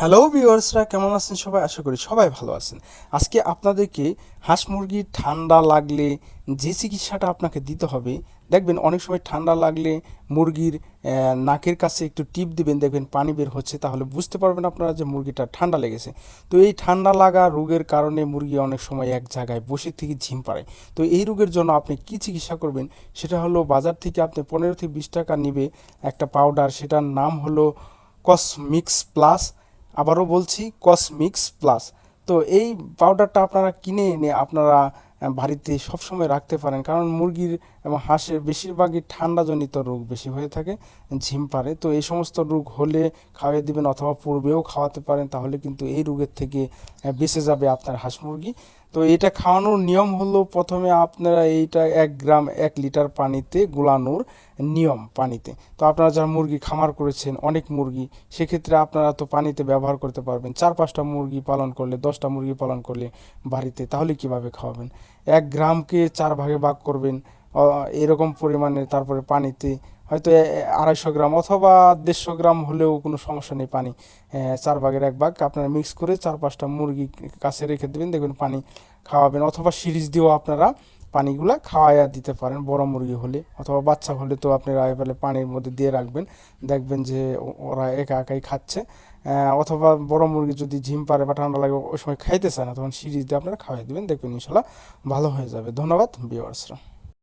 Hello ভিউয়ার্সরা কেমন আছেন সবাই? আশা করি সবাই ভালো আছেন। আজকে আপনাদেরকে হাঁস মুরগির ঠান্ডা লাগলে যে চিকিৎসাটা আপনাকে দিতে হবে, দেখবেন অনেক সময় ঠান্ডা লাগলে মুরগির নাকের কাছে একটু টিপ দিবেন, দেখবেন পানি বের হচ্ছে, তাহলে বুঝতে পারবেন আপনারা যে মুরগিটা ঠান্ডা লেগেছে। তো এই ঠান্ডা লাগা রোগের কারণে মুরগি অনেক সময় এক জায়গায় বসে থেকে ঝিম পারে। তো এই রোগের জন্য আপনি কি চিকিৎসা করবেন? সেটা হলো বাজার থেকে আপনি পনেরো থেকে বিশ টাকা নিবে একটা পাউডার সেটার নাম হলো কসমিক্স প্লাস আবারও বলছি কসমিক্স প্লাস তো এই পাউডারটা আপনারা কিনে এনে আপনারা বাড়িতে সবসময় রাখতে পারেন। কারণ মুরগির এবং হাঁসের বেশিরভাগই ঠান্ডাজনিত রোগ বেশি হয়ে থাকে, ঝিম পারে। তো এই সমস্ত রোগ হলে খাওয়াই দিবেন অথবা পূর্বেও খাওয়াতে পারেন, তাহলে কিন্তু এই রোগের থেকে বেঁচে যাবে আপনার হাঁস মুরগি। তো এটা খাওয়ানোর নিয়ম হলো প্রথমে আপনারা এইটা এক গ্রাম এক লিটার পানিতে গোলানোর নিয়ম পানিতে। তো আপনারা যারা মুরগি খামার করেছেন, অনেক মুরগি, সেক্ষেত্রে আপনারা তো পানিতে ব্যবহার করতে পারবেন। চার পাঁচটা মুরগি পালন করলে, দশটা মুরগি পালন করলে বাড়িতে, তাহলে কীভাবে খাওয়াবেন? এক গ্রামকে চার ভাগে ভাগ করবেন এরকম পরিমাণে তারপরে পানিতে হয়তো আড়াইশো গ্রাম অথবা দেড়শো গ্রাম হলেও কোনো সমস্যা নেই পানি। চার ভাগের এক ভাগ আপনারা মিক্স করে চার পাঁচটা মুরগি কাছে রেখে দেবেন, দেখবেন পানি খাওয়াবেন অথবা সিরিজ দিয়েও আপনারা পানিগুলো খাওয়াইয়া দিতে পারেন বড় মুরগি হলে অথবা বাচ্চা হলে তো আপনারা এবারে পানির মধ্যে দিয়ে রাখবেন, দেখবেন যে ওরা একা একাই খাচ্ছে। অথবা বড় মুরগি যদি ঝিম পারে বা ঠান্ডা লাগে ওই সময় খাইতে চায় না, তখন সিরিজ দিয়ে আপনারা খাওয়াই দেবেন, দেখবেন ইনশাল্লাহ ভালো হয়ে যাবে। ধন্যবাদ ভিউয়ার্সরা